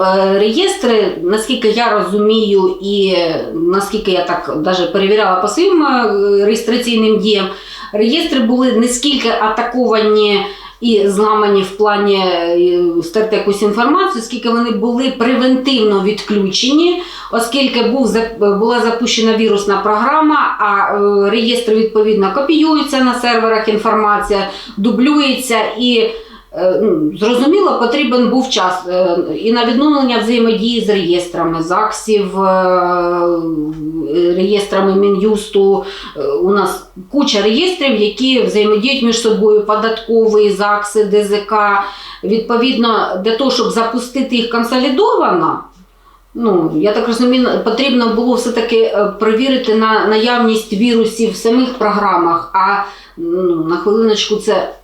Е, Реєстри, наскільки я розумію, і наскільки я так даже перевіряла по своїм е, реєстраційним діям, реєстри були не скільки атаковані і зламані в плані е, стерти якусь інформацію, скільки вони були превентивно відключені, оскільки був була запущена вірусна програма, а е, реєстри відповідно копіюються на серверах інформація, дублюється і. Е, ну, Зрозуміло, потрібен був час е, і на відновлення взаємодії з реєстрами ЗАГСів, е, реєстрами Мін'юсту. У нас куча реєстрів, які взаємодіють між собою, податковий, ЗАГСи, ДЗК. Відповідно, для того, щоб запустити їх консолідовано, Ну, я так розумію, потрібно було все-таки перевірити на наявність вірусів в самих програмах, а ну, на хвилиночку це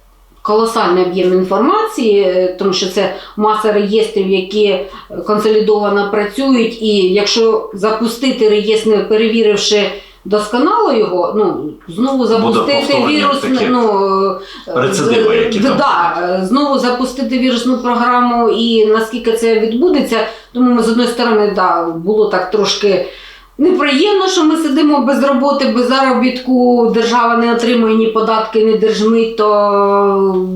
колосальний об'єм інформації, е, тому що це маса реєстрів, які е, консолідовано працюють, і якщо запустити реєстр, перевіривши досконало його, ну знову запустити вірус, ну е, рецидиви, які там да, знову запустити вірусну програму і наскільки це відбудеться. Тому ми з одної сторони, да, було так трошки. Неприємно, що ми сидимо без роботи, без заробітку, держава не отримує ні податки, ні держмит, то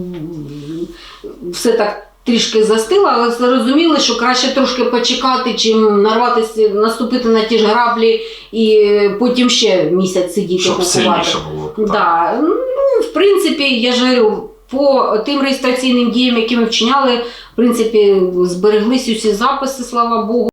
все так трішки застило, але зрозуміли, що краще трошки почекати, чим нарватися, наступити на ті ж граблі і потім ще місяць сидіти Щоб сильніше було. Так. Да. Ну, в принципі, я ж говорю, по тим реєстраційним діям, які ми вчиняли, в принципі, збереглись усі записи, слава Богу.